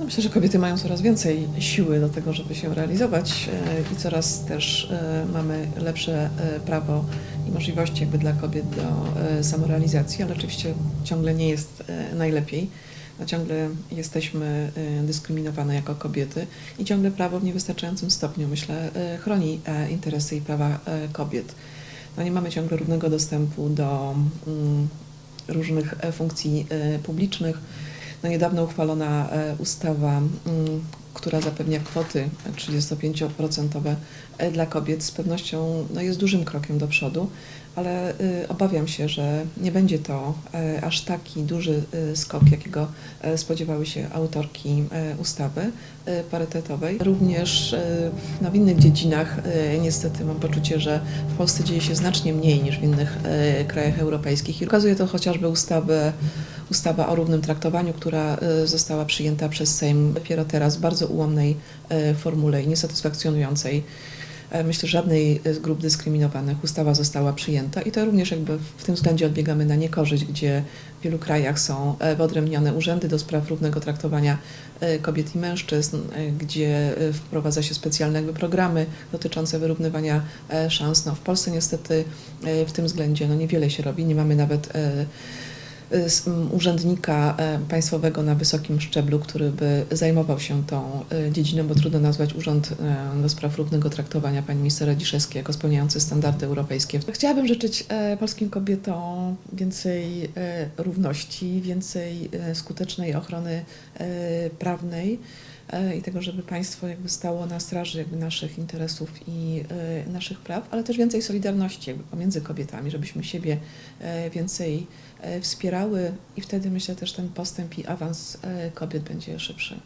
No myślę, że kobiety mają coraz więcej siły do tego, żeby się realizować e, i coraz też e, mamy lepsze e, prawo i możliwości jakby dla kobiet do samorealizacji, ale oczywiście ciągle nie jest najlepiej. No ciągle jesteśmy dyskryminowane jako kobiety i ciągle prawo w niewystarczającym stopniu, myślę, chroni interesy i prawa kobiet. No nie mamy ciągle równego dostępu do mm, różnych funkcji publicznych. No niedawno uchwalona e, ustawa, mm, która zapewnia kwoty 35% e, dla kobiet, z pewnością no, jest dużym krokiem do przodu, ale y, obawiam się, że nie będzie to e, aż taki duży y, skok, jakiego spodziewały się autorki ustawy parytetowej. Również no, w innych dziedzinach niestety mam poczucie, że w Polsce dzieje się znacznie mniej niż w innych krajach europejskich i ukazuje to chociażby ustawę ustawa o równym traktowaniu, która została przyjęta przez Sejm dopiero teraz w bardzo ułomnej formule i niesatysfakcjonującej. E, Myślę, żadnej z grup dyskryminowanych ustawa została przyjęta i to również jakby w tym względzie odbiegamy na niekorzyść, gdzie w wielu krajach są e, wyodrębnione urzędy do spraw równego traktowania e, kobiet i mężczyzn, gdzie wprowadza się specjalne jakby programy dotyczące wyrównywania szans. No, w Polsce niestety w tym względzie no, niewiele się robi, nie mamy nawet urzędnika e, państwowego na wysokim szczeblu, który by zajmował się tą e, dziedziną, bo trudno nazwać Urząd e, do Spraw Równego Traktowania pani minister Radziszewskiej jako spełniający standardy europejskie. Chciałabym życzyć polskim kobietom więcej równości, więcej skutecznej ochrony prawnej i tego, żeby państwo jakby stało na straży jakby naszych interesów i naszych praw, ale też więcej solidarności jakby pomiędzy kobietami, żebyśmy siebie więcej e, i wtedy myślę też ten postęp i awans e, kobiet będzie szybszy.